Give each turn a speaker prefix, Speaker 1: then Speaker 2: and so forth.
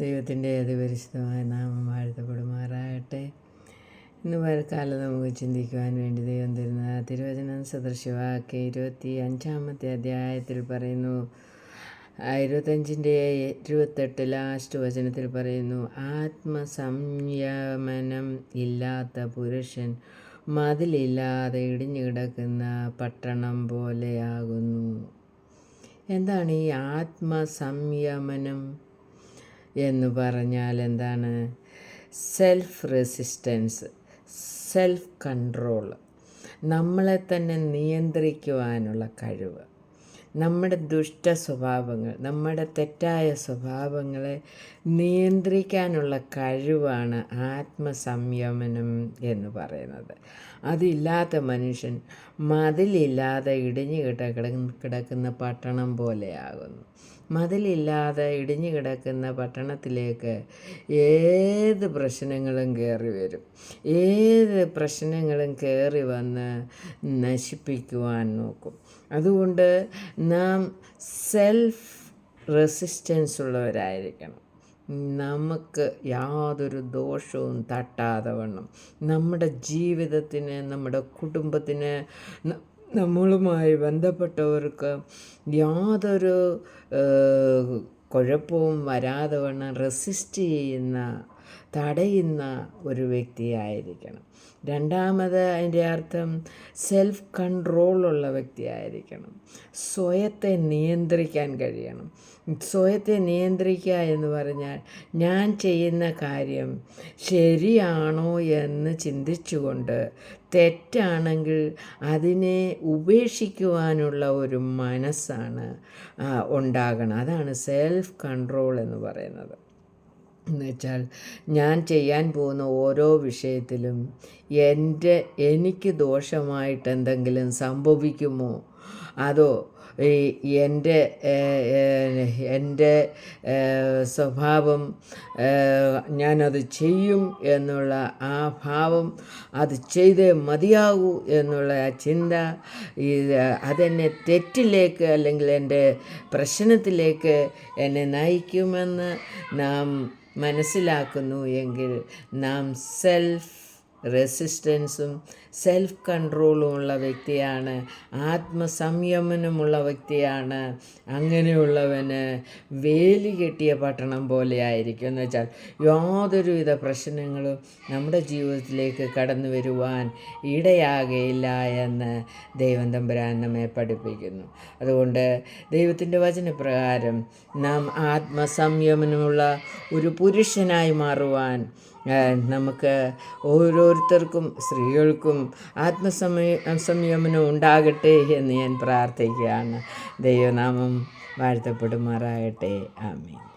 Speaker 1: ദൈവത്തിന്റെ അതിപരിശുദ്ധമായ നാമം വാഴ്ത്തപ്പെടുമാറാകട്ടെ. ഇന്ന് വരക്കാലം നമുക്ക് ചിന്തിക്കുവാൻ വേണ്ടി ദൈവം തരുന്ന തിരുവചനം സദൃശവാക്യ ഇരുപത്തി അഞ്ചാമത്തെ അധ്യായത്തിൽ പറയുന്നു. ഇരുപത്തഞ്ചിന്റെ ഇരുപത്തെട്ട് ലാസ്റ്റ് വചനത്തിൽ പറയുന്നു ആത്മസംയമനം ഇല്ലാത്ത പുരുഷൻ മതിലില്ലാതെ ഇടിഞ്ഞു കിടക്കുന്ന പട്ടണം പോലെയാകുന്നു എന്താണ് ഈ ആത്മസംയമനം? എന്ന് പറഞ്ഞാൽ എന്താണ്? സെൽഫ് റെസിസ്റ്റൻസ് സെൽഫ് കൺട്രോൾ നമ്മളെ തന്നെ നിയന്ത്രിക്കുവാനുള്ള കഴിവ്. നമ്മുടെ ദുഷ്ട സ്വഭാവങ്ങൾ നമ്മുടെ തെറ്റായ സ്വഭാവങ്ങളെ നിയന്ത്രിക്കാനുള്ള കഴിവാണ് ആത്മസംയമനം എന്ന് പറയുന്നത്. അതില്ലാത്ത മനുഷ്യൻ മതിലില്ലാതെ ഇടിഞ്ഞു കിട കിടക്കുന്ന പട്ടണം പോലെയാകുന്നു. മതിലില്ലാതെ ഇടിഞ്ഞു കിടക്കുന്ന പട്ടണത്തിലേക്ക് ഏത് പ്രശ്നങ്ങളും കയറി വരും. ഏത് പ്രശ്നങ്ങളും കയറി വന്ന് നശിപ്പിക്കുവാൻ നോക്കും. അതുകൊണ്ട് നാം സെൽഫ് റെസിസ്റ്റൻസ് ഉള്ളവരായിരിക്കണം. നമുക്ക് യാതൊരു ദോഷവും തട്ടാതെ വണ്ണം. നമ്മുടെ ജീവിതത്തിന് നമ്മുടെ കുടുംബത്തിന് നമ്മളുമായി ബന്ധപ്പെട്ടവർക്ക് യാതൊരു കുഴപ്പവും വരാതെ വണ്ണം റെസിസ്റ്റ് ചെയ്യുന്ന തടയുന്ന ഒരു വ്യക്തിയായിരിക്കണം. രണ്ടാമത് അതിന്റെ അർത്ഥം സെൽഫ് കൺട്രോളുള്ള വ്യക്തിയായിരിക്കണം. സ്വയത്തെ നിയന്ത്രിക്കാൻ കഴിയണം. സ്വയത്തെ നിയന്ത്രിക്കുക എന്ന് പറഞ്ഞാൽ ഞാൻ ചെയ്യുന്ന കാര്യം ശരിയാണോ എന്ന് ചിന്തിച്ചുകൊണ്ട് തെറ്റാണെങ്കിൽ അതിനെ ഉപേക്ഷിക്കുവാനുള്ള ഒരു മനസ്സാണ് ഉണ്ടാകണം. അതാണ് സെൽഫ് കൺട്രോൾ എന്ന് പറയുന്നത്. എന്ന് വെച്ചാൽ ഞാൻ ചെയ്യാൻ പോകുന്ന ഓരോ വിഷയത്തിലും എന്റെ എനിക്ക് ദോഷമായിട്ട് എന്തെങ്കിലും സംഭവിക്കുമോ? അതോ ഈ എന്റെ എന്റെ സ്വഭാവം ഞാനത് ചെയ്യും എന്നുള്ള ആ ഭാവം അത് ചെയ്തേ മതിയാകൂ എന്നുള്ള ആ ചിന്ത അതെന്നെ തെറ്റിലേക്ക് അല്ലെങ്കിൽ എന്റെ പ്രശ്നത്തിലേക്ക് എന്നെ നയിക്കുമെന്ന് നാം മനസ്സിലാക്കുന്നു എങ്കിൽ നാം സെൽഫ് റെസിസ്റ്റൻസും സെൽഫ് കൺട്രോളും ഉള്ള വ്യക്തിയാണ്. ആത്മസംയമനമുള്ള വ്യക്തിയാണ്. അങ്ങനെയുള്ളവന് വേലി കെട്ടിയ പട്ടണം പോലെ ആയിരിക്കും. എന്ന് വെച്ചാൽ യാതൊരുവിധ പ്രശ്നങ്ങളും നമ്മുടെ ജീവിതത്തിലേക്ക് കടന്നു വരുവാൻ ഇടയാകയില്ല എന്ന് ദൈവം തമ്പുരാൻ നമ്മെ പഠിപ്പിക്കുന്നു. അതുകൊണ്ട് ദൈവത്തിന്റെ വചനപ്രകാരം നാം ആത്മസംയമനമുള്ള ഒരു പുരുഷനായി മാറുവാൻ നമുക്ക് ഓരോരുത്തർക്കും സ്ത്രീകൾക്കും ആത്മസമയ സംയമനം ഉണ്ടാകട്ടെ എന്ന് ഞാൻ പ്രാർത്ഥിക്കുകയാണ്. ദൈവനാമം വാഴ്ത്തപ്പെടുമാറാകട്ടെ. ആമീൻ.